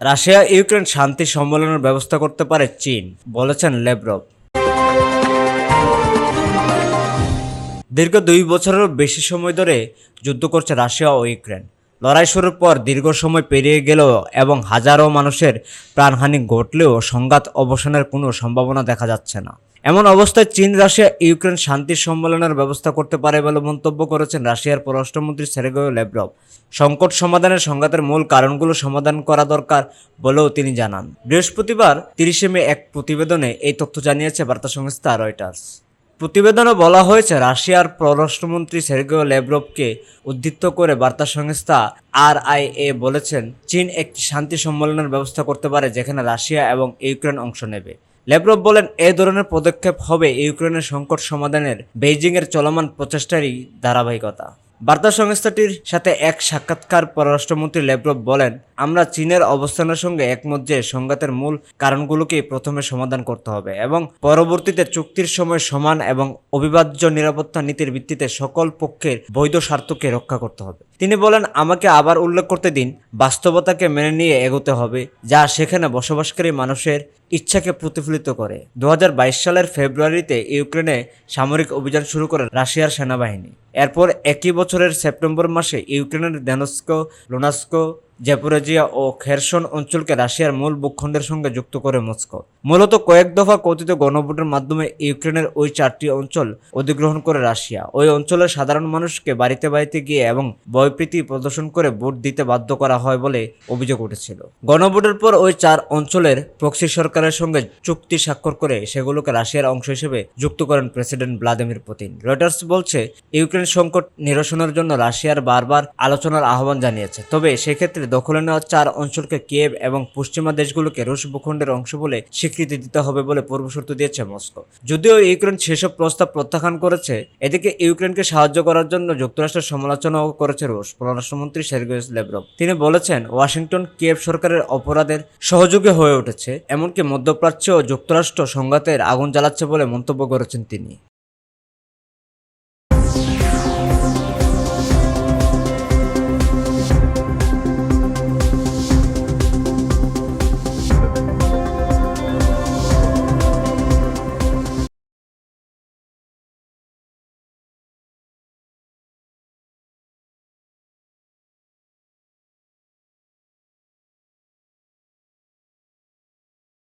Russia, Ukraine শান্তি সম্মেলনের ব্যবস্থা করতে পারে চীন, বলেছেন লেব্রব দীর্ঘ দুই বছরেরও বেশি সময় ধরে যুদ্ধ করছে রাশিয়া ও ইউক্রেন। লড়াই শুরুর পর দীর্ঘ সময় পেরিয়ে গেল এবং হাজারো মানুষের প্রাণহানি ঘটলেও সংঘাত অবসানের কোনো সম্ভাবনা দেখা যাচ্ছে না। এমন অবস্থায় চীন, রাশিয়া, ইউক্রেন শান্তি সম্মেলনের ব্যবস্থা করতে পারে বলে মন্তব্য করেছেন রাশিয়ার পররাষ্ট্রমন্ত্রী সের্গেই লেব্রভ সংকট সমাধানের সংঘাতের মূল কারণগুলো সমাধান করা দরকার বলেও তিনি জানান। বৃহস্পতিবার তিরিশে মে এক প্রতিবেদনে এই তথ্য জানিয়েছে বার্তা সংস্থা রয়টার্স। প্রতিবেদনে বলা হয়েছে, রাশিয়ার পররাষ্ট্রমন্ত্রী সের্গেও লেব্রভকে উদ্ধৃত করে বার্তা সংস্থা আর বলেছেন, চীন একটি শান্তি সম্মেলনের ব্যবস্থা করতে পারে যেখানে রাশিয়া এবং ইউক্রেন অংশ নেবে। লেব্রভ বলেন এ ধরনের পদক্ষেপ হবে ইউক্রেনের সংকট সমাধানের বেইজিংয়ের চলমান প্রচেষ্টারই ধারাবাহিকতা। বার্তা সংস্থাটির সাথে এক সাক্ষাৎকার পররাষ্ট্রমন্ত্রী লেব্রভ বলেন, আমরা চীনের অবস্থানের সঙ্গে একমত যে সংঘাতের মূল কারণগুলোকে প্রথমে সমাধান করতে হবে এবং পরবর্তীতে চুক্তির সময় সমান এবং অবিভাজ্য নিরাপত্তা নীতির ভিত্তিতে সকল পক্ষের বৈধ স্বার্থকে রক্ষা করতে হবে। তিনি বলেন, আমাকে আবার উল্লেখ করতে দিন, বাস্তবতাকে মেনে নিয়ে এগোতে হবে, যা সেখানে বসবাসকারী মানুষের ইচ্ছাকে প্রতিফলিত করে। দু হাজার বাইশ সালের ফেব্রুয়ারিতে ইউক্রেনে সামরিক অভিযান শুরু করে রাশিয়ার সেনাবাহিনী। এরপর একই বছরের সেপ্টেম্বর মাসে ইউক্রেনের ডেনস্কো লুনাস্কো জেপোরেজিয়া ও খেরসন অঞ্চলকে রাশিয়ার মূল ভূখণ্ডের সঙ্গে যুক্ত করে মস্কো। মূলত কয়েক দফা কথিত গণভোটের মাধ্যমে ইউক্রেনের ওই চারটি অঞ্চল অধিগ্রহণ করে রাশিয়া। ওই অঞ্চলের সাধারণ মানুষকে বাড়িতে বাড়িতে গিয়ে এবং ভয়প্রীতি প্রদর্শন করে ভোট দিতে বাধ্য করা হয় বলে অভিযোগ উঠেছিল। গণভোটের পর ওই চার অঞ্চলের প্রক্সি সরকারের সঙ্গে চুক্তি স্বাক্ষর করে সেগুলোকে রাশিয়ার অংশ হিসেবে যুক্ত করেন প্রেসিডেন্ট ভ্লাদিমির পুতিন। রয়টার্স বলছে, ইউক্রেন সংকট নিরসনের জন্য রাশিয়ার বারবার আলোচনার আহ্বান জানিয়েছে। তবে সেক্ষেত্রে দখলে নেওয়া চার অঞ্চলকে কিয়েভ এবং পশ্চিমা দেশগুলোকে রুশ ভূখণ্ডের অংশ বলে স্বীকৃতি দিতে হবে বলে পূর্বশর্ত দিয়েছে মস্কো। যদিও ইউক্রেন সেসব প্রস্তাব প্রত্যাখ্যান করেছে, এদিকে ইউক্রেনকে সাহায্য করার জন্য যুক্তরাষ্ট্রের সমালোচনাও করেছে রুশ, পররাষ্ট্রমন্ত্রী সের্গেস লেব্রভ তিনি বলেছেন, ওয়াশিংটন কিয়েভ সরকারের অপরাধের সহযোগী হয়ে উঠেছে, এমনকি মধ্যপ্রাচ্য ও যুক্তরাষ্ট্র সংঘাতের আগুন জ্বালাচ্ছে বলে মন্তব্য করেছেন তিনি।